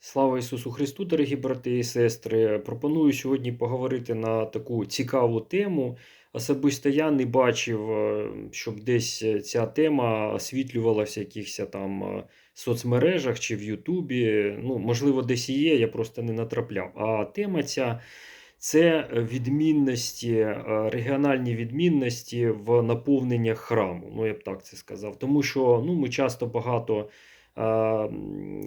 Слава Ісусу Христу, дорогі брати і сестри. Пропоную сьогодні поговорити на таку цікаву тему. Особисто я не бачив, е, щоб десь е, ця тема освітлювалася в якихось там е, соцмережах чи в Ютубі. Ну, можливо, десь є, я просто не натрапляв. А тема ця це відмінності, регіональні відмінності в наповненнях храму. Ну, я б так це сказав. Тому що ну, ми часто багато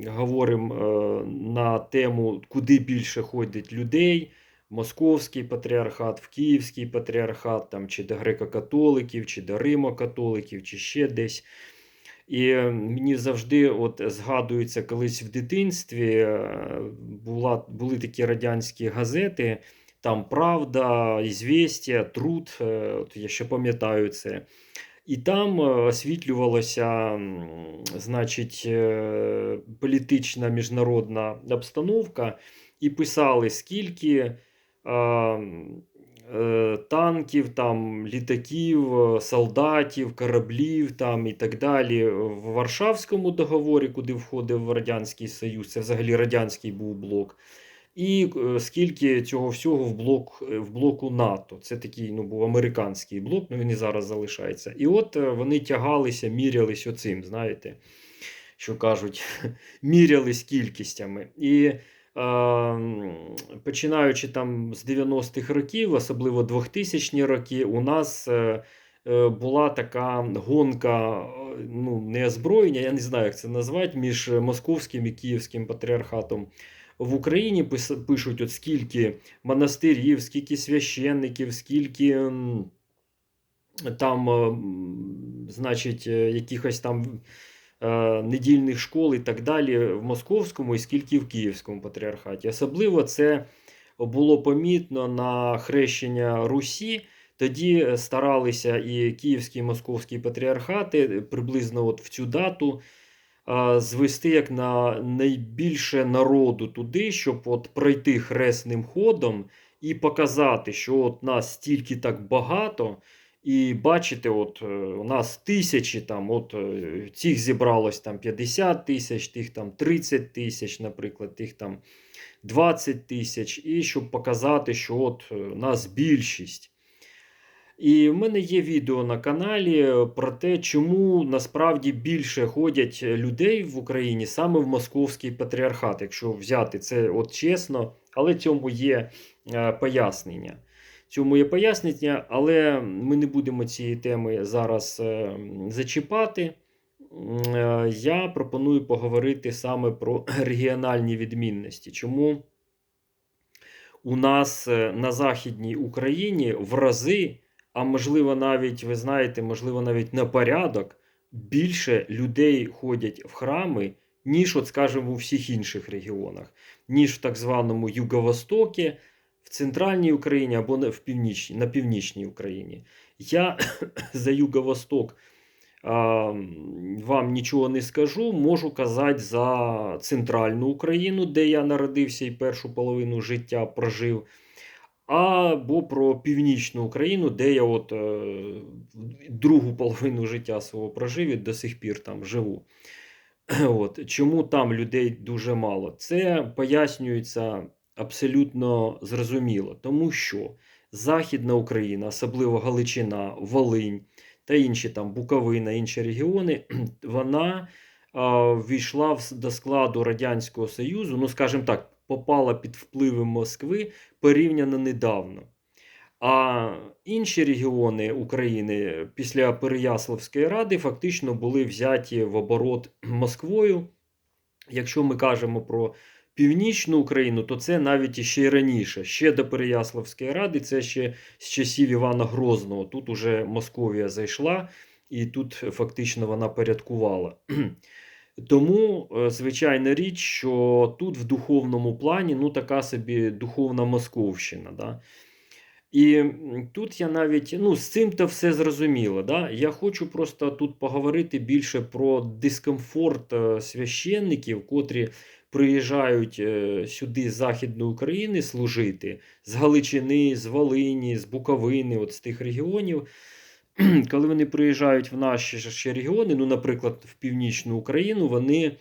говоримо е, на тему, куди більше ходить людей. Московський патріархат, в Київський патріархат, там, чи до греко-католиків, чи до Римо-католиків, чи ще десь. І е, мені завжди от згадується, колись в дитинстві е, була, були такі радянські газети, там Правда, Ізвістія, Труд, от я ще пам'ятаю це. І там е, освітлювалася, значить, е, політична міжнародна обстановка, і писали, скільки е, танків, там, літаків, солдатів, кораблів там, і так далі в Варшавському договорі, куди входив Радянський Союз, це взагалі радянський був блок. І е, скільки цього всього в, блок, е, в блоку НАТО. Це такий ну, був американський блок, ну він і зараз залишається. І от е, вони тягалися, мірялись оцим, знаєте, що кажуть, мірялись кількістями. І починаючи там з 90-х років, особливо 2000-ні роки, у нас. Була така гонка, ну не озброєння, я не знаю, як це назвати, між московським і київським патріархатом в Україні пишуть, от скільки монастирів, скільки священників, скільки там, е, значить, е, якихось там е, недільних школ і так далі в московському і скільки в Київському патріархаті. Особливо це було помітно на хрещення Русі. Тоді старалися і Київський і Московський патріархати приблизно от в цю дату звести як на найбільше народу туди, щоб от пройти хресним ходом і показати, що от нас стільки так багато. І бачите, от е, у нас тисячі, там, от е, цих зібралось там 50 тисяч, тих там 30 тисяч, наприклад, тих там 20 тисяч, і щоб показати, що от е, нас більшість. І в мене є відео на каналі е, про те, чому насправді більше ходять людей в Україні саме в московський патріархат, якщо взяти це от чесно, але цьому є е, пояснення. Цьому є пояснення, але ми не будемо цієї теми зараз е, зачіпати. Я пропоную поговорити саме про регіональні відмінності. Чому у нас на Західній Україні в рази, а можливо, навіть, ви знаєте, можливо, навіть на порядок більше людей ходять в храми, ніж, от, скажімо, у всіх інших регіонах, ніж в так званому Юго-Востокі, в центральній Україні або в північній, на північній Україні. Я за Юго-Восток вам нічого не скажу. Можу казати за центральну Україну, де я народився і першу половину життя прожив. Або про північну Україну, де я от е, другу половину життя свого прожив і до сих пір там живу. От. Чому там людей дуже мало? Це пояснюється абсолютно зрозуміло, тому що Західна Україна, особливо Галичина, Волинь та інші там Буковина, інші регіони, вона ввійшла до складу Радянського Союзу, ну, скажімо так, попала під впливом Москви порівняно недавно. А інші регіони України після Переяславської ради фактично були взяті в оборот Москвою. Якщо ми кажемо про північну Україну, то це навіть іще й раніше. Ще до Переяславської ради, це ще з часів Івана Грозного. Тут уже Московія зайшла, і тут фактично вона порядкувала. Тому, е, звичайна річ, що тут в духовному плані ну, така собі духовна Московщина. Да? І тут я навіть ну, з цим то все зрозуміло. Да? Я хочу просто тут поговорити більше про дискомфорт е, священників, котрі приїжджають е, сюди з Західної України служити, з Галичини, з Волині, з Буковини, от з тих регіонів. Коли вони приїжджають в наші ще регіони, ну, наприклад, в Північну Україну, вони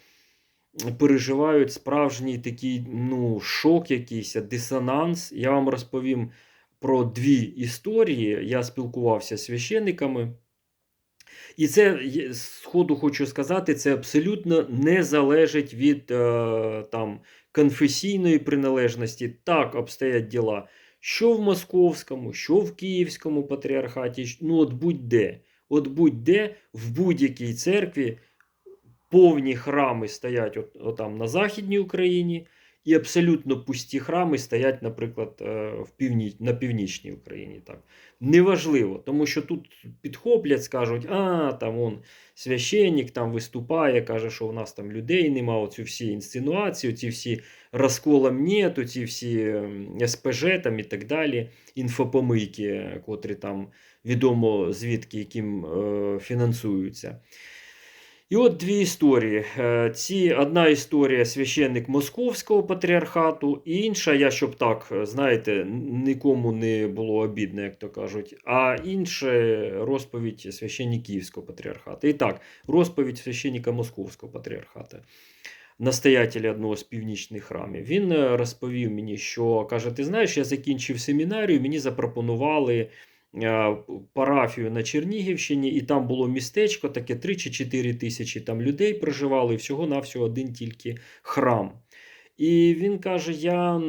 переживають справжній такий ну, шок, якийсь дисонанс. Я вам розповім про дві історії. Я спілкувався з священниками. І це сходу хочу сказати, це абсолютно не залежить від е, там, конфесійної приналежності. Так обстоять діла. Що в московському, що в Київському патріархаті, ну от будь-де. От будь-де в будь-якій церкві повні храми стоять от, отам на Західній Україні, і абсолютно пусті храми стоять, наприклад, е, в півні... на північній Україні. Так. Неважливо, тому що тут підхоплять, скажуть, а там он священник там виступає, каже, що у нас там людей нема, оцю всі інсценуації, ці всі розколом нету, ці всі СПЖ там і так далі, інфопомийки, котрі там відомо звідки яким е, фінансуються. І от дві історії. Е, Ці, одна історія священник Московського патріархату, інша, я щоб так, е, знаєте, нікому не було обідно, як то кажуть. А інша розповідь священника Київського патріархату. І так, розповідь священника Московського патріархату, настоятеля одного з північних храмів. Він е, розповів мені, що каже: Ти знаєш, я закінчив семінарію, мені запропонували парафію на Чернігівщині, і там було містечко, таке 3 чи 4 тисячі там людей проживали, і всього-навсього один тільки храм. І він каже: Я е,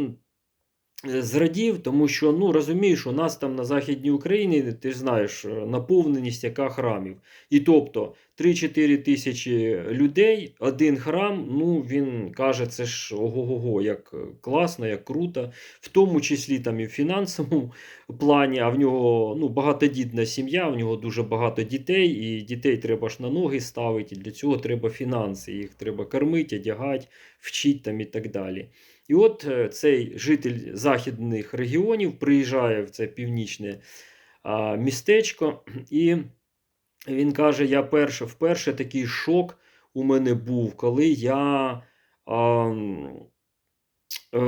зрадів, тому що ну, розумієш, у нас там на Західній Україні, ти знаєш, е, наповненість яка храмів. І тобто 3-4 тисячі людей, один храм, ну він каже, це ж ого-го, як е, класно, як круто, в тому числі там і в фінансовому плані, а в нього ну, багатодітна сім'я, в нього дуже багато дітей, і дітей треба ж на ноги ставити, і для цього треба фінанси, їх треба кормити, одягати, вчити там і так далі. І от е, цей житель західних регіонів приїжджає в це північне містечко, і він каже: я перше, вперше такий шок у мене був, коли я. А, е,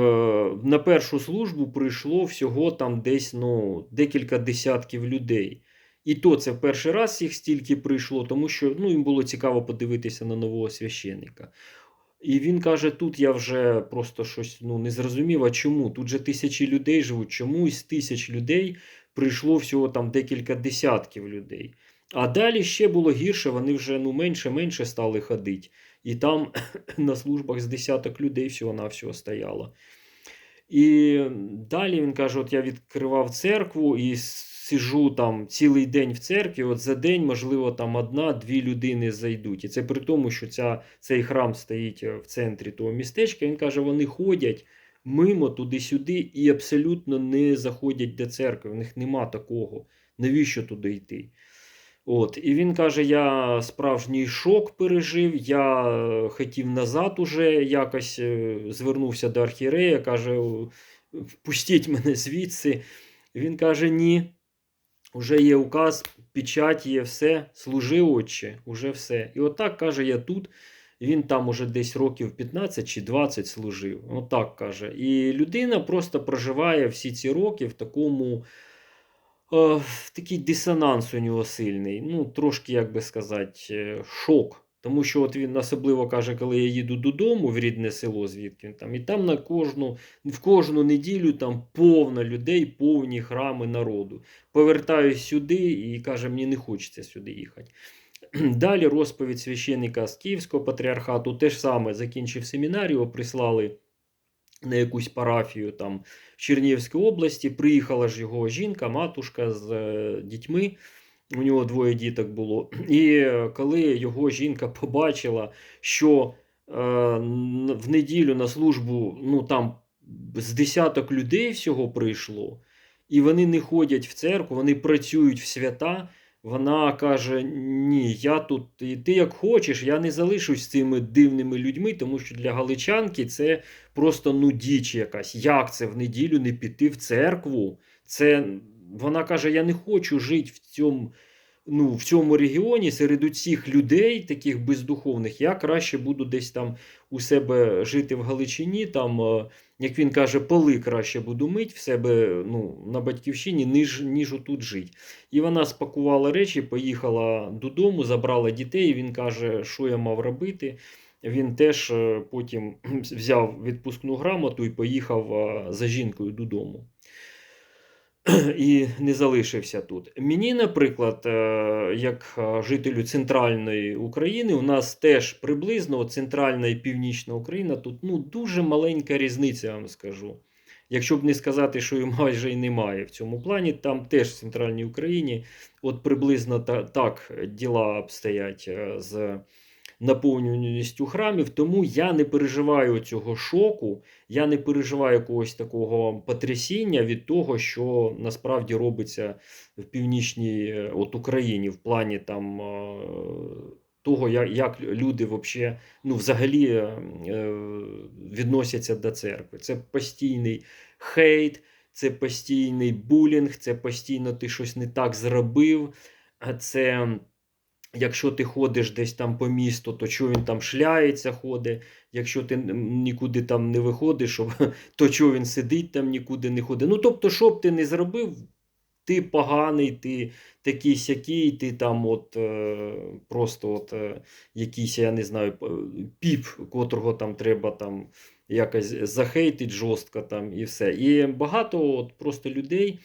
на першу службу прийшло всього там десь ну, декілька десятків людей. І то це в перший раз їх стільки прийшло, тому що ну, їм було цікаво подивитися на нового священника. І він каже: тут я вже просто щось ну, не зрозумів, а чому? Тут же тисячі людей живуть. Чому із тисяч людей прийшло всього там декілька десятків людей. А далі ще було гірше, вони вже ну, менше-менше стали ходити. І там на службах з десяток людей всього-навсього стояло. І далі він каже: от я відкривав церкву і сижу там цілий день в церкві. От за день, можливо, там одна-дві людини зайдуть. І це при тому, що ця, цей храм стоїть е, в центрі того містечка. Він каже, вони ходять мимо туди-сюди і абсолютно не заходять до церкви. В них нема такого. Навіщо туди йти? От, і він каже: я справжній шок пережив. Я е, хотів назад уже якось е, звернувся до архієрея, каже: впустіть мене звідси. Він каже: ні. Уже є указ, печать є все, служи отче, уже все. І отак каже, я тут. Він там уже десь років 15 чи 20 служив. Отак каже. І людина просто проживає всі ці роки в такому. Е, такий дисонанс у нього сильний. Ну, трошки, як би сказати, е, шок. Тому що от він особливо каже, коли я їду додому в рідне село, звідки він там, і там на кожну, в кожну неділю там повно людей, повні храми народу. Повертаюсь сюди і каже, мені не хочеться сюди їхати. Далі розповідь священника з Київського патріархату теж саме закінчив семінарію, прислали на якусь парафію там в Чернігівській області. Приїхала ж його жінка, матушка з е, дітьми. У нього двоє діток було. І е, коли його жінка побачила, що е, в неділю на службу ну, там з десяток людей всього прийшло, і вони не ходять в церкву, вони працюють в свята. Вона каже: Ні, я тут, і ти як хочеш, я не залишусь цими дивними людьми, тому що для галичанки це просто ну діч якась. Як це в неділю не піти в церкву? Це вона каже: Я не хочу жити в цьому, ну, в цьому регіоні серед усіх людей, таких бездуховних. Я краще буду десь там у себе жити в Галичині. Там, е, як він каже, поли краще буду мити в себе ну, на батьківщині, ніж, ніж отут жити. І вона спакувала речі, поїхала додому, забрала дітей. Він каже, що я мав робити. він теж е, потім взяв відпускну грамоту і поїхав е, за жінкою додому. І не залишився тут. Мені, наприклад, е, як е, жителю центральної України, у нас теж приблизно центральна і північна Україна тут ну, дуже маленька різниця, я вам скажу. Якщо б не сказати, що її майже і немає в цьому плані, там теж в центральній Україні от приблизно та, так діла обстоять е, з наповнюваністю храмів. Тому я не переживаю цього шоку, я не переживаю якогось такого потрясіння від того, що насправді робиться в північній е, от Україні в плані там. е, Того, як, як люди вообще, ну, взагалі е, е, відносяться до церкви. Це постійний хейт, це постійний булінг, це постійно ти щось не так зробив. Це якщо ти ходиш десь там по місту, то чого він там шляється, ходить. Якщо ти нікуди там не виходиш, то чого він сидить там, нікуди не ходить. Ну, тобто, що б ти не зробив, ти поганий, ти такий сякий, ти там от е, просто от е, якийсь, я не знаю, піп, котрого там треба там якось захейтить жорстко там і все. І багато от просто людей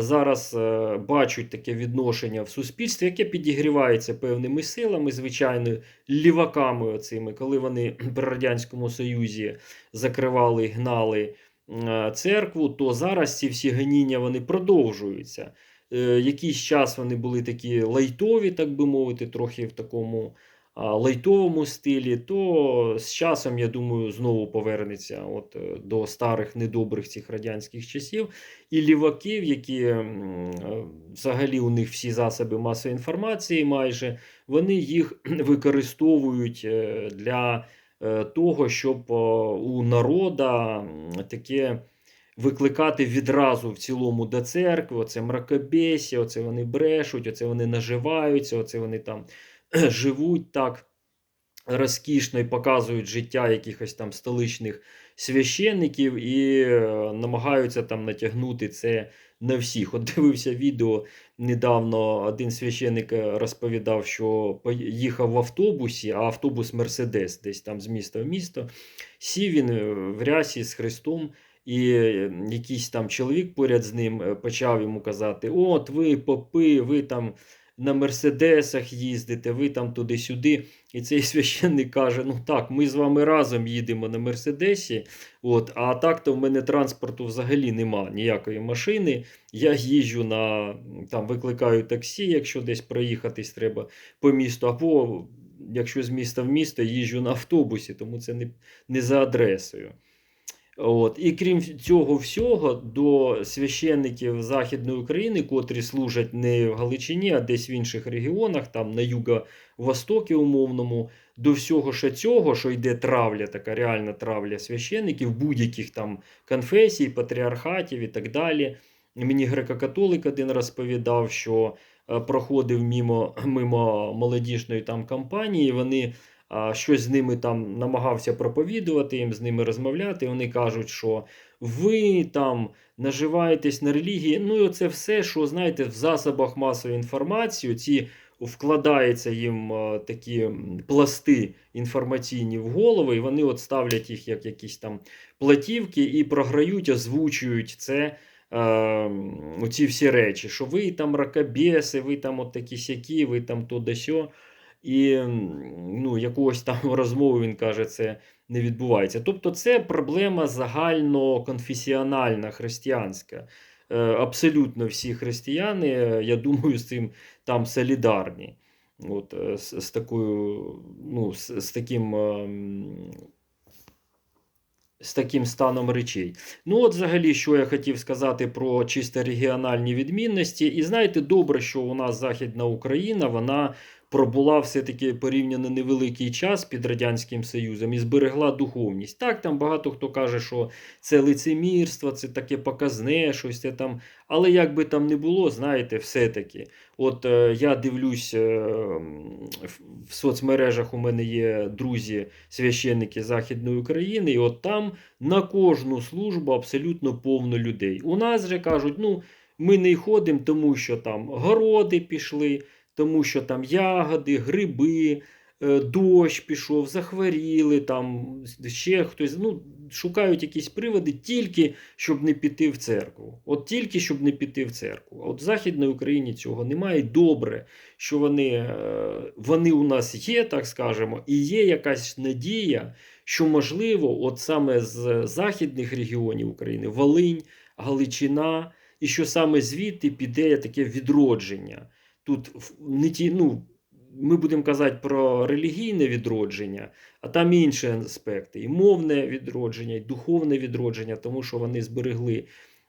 зараз е, бачать таке відношення в суспільстві, яке підігрівається певними силами, звичайно, ліваками оцими, коли вони при Радянському Союзі закривали і гнали е, церкву, то зараз ці всі гоніння вони продовжуються. Е, Якийсь час вони були такі лайтові, так би мовити, трохи в такому лайтовому стилі, то з часом, я думаю, знову повернеться от, е, до старих недобрих цих радянських часів. І ліваків, які е, взагалі у них всі засоби масової інформації, майже вони їх використовують е, для того, щоб у народа таке. Викликати відразу в цілому до церкви, оце мракобесія, оце вони брешуть, оце вони наживаються, оце вони там живуть так розкішно і показують життя якихось там столичних священників і е, намагаються там натягнути це на всіх. От дивився відео недавно. Один священник е, розповідав, що їхав в автобусі, а автобус Мерседес, десь там з міста в місто. Сів він е, в рясі з Христом. І якийсь там чоловік поряд з ним почав йому казати: От ви попи, ви там на мерседесах їздите, ви там туди-сюди. І цей священник каже: Ну так, ми з вами разом їдемо на Мерседесі. От, а так-то в мене транспорту взагалі нема ніякої машини. Я їжджу на там, викликаю таксі, якщо десь проїхатись треба по місту, або якщо з міста в місто їжджу на автобусі, тому це не, не за адресою. От. І крім цього всього, до священників Західної України, котрі служать не в Галичині, а десь в інших регіонах, там на юго-востокі умовному, до всього ще цього, що йде травля, така реальна травля священників, будь-яких там конфесій, патріархатів і так далі. Мені греко-католик один розповідав, що е, проходив мимо, мимо молодіжної там кампанії, вони щось з ними там намагався проповідувати, їм з ними розмовляти. Вони кажуть, що ви там наживаєтесь на релігії. Ну і це все, що знаєте, в засобах масової інформації, ці вкладаються їм такі пласти інформаційні в голови, і вони от ставлять їх як якісь там платівки і програють, озвучують це. Е, оці всі речі, що ви там ракобеси, ви там от такі сякі, ви там то да сьо. І ну, якогось там розмови він каже, це не відбувається. Тобто, це проблема загальноконфесіональна, християнська. Е, Абсолютно всі християни, е, я думаю, з цим там солідарні. От, е, з, з такою, ну, з, з таким. ем, З таким станом речей. Ну, от взагалі, що я хотів сказати про чисто регіональні відмінності. І знаєте, добре, що у нас Західна Україна, вона пробула все-таки порівняно невеликий час під Радянським Союзом і зберегла духовність. Так, там багато хто каже, що це лицемірство, це таке показне, щось це там. Але як би там не було, знаєте, все-таки. От е, я дивлюсь е, в, соцмережах, у мене є друзі, священники Західної України, і от там на кожну службу абсолютно повно людей. У нас же кажуть, ну ми не ходимо, тому що там городи пішли, тому що там ягоди, гриби, е, дощ пішов, захворіли, там ще хтось. Ну, шукають якісь приводи тільки, щоб не піти в церкву. От тільки щоб не піти в церкву. А От в Західній Україні цього немає. І добре, що вони, е, вони у нас є, так скажемо, і є якась надія, що можливо, от саме з західних регіонів України, Волинь, Галичина, і що саме звідти піде таке відродження. Тут не ті, ну, ми будемо казати про релігійне відродження, а там інші аспекти: і мовне відродження, і духовне відродження, тому що вони зберегли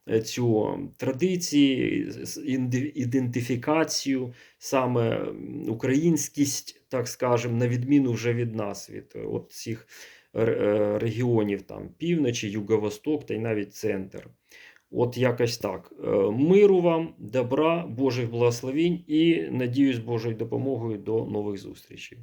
е, цю традиції, ідентифікацію, саме українськість, так скажемо, на відміну вже від нас, від е, от цих е, регіонів там півночі, юго-восток та й навіть центр. От якось так. Е, Миру вам, добра, Божих благословінь і надіюсь Божою допомогою до нових зустрічей.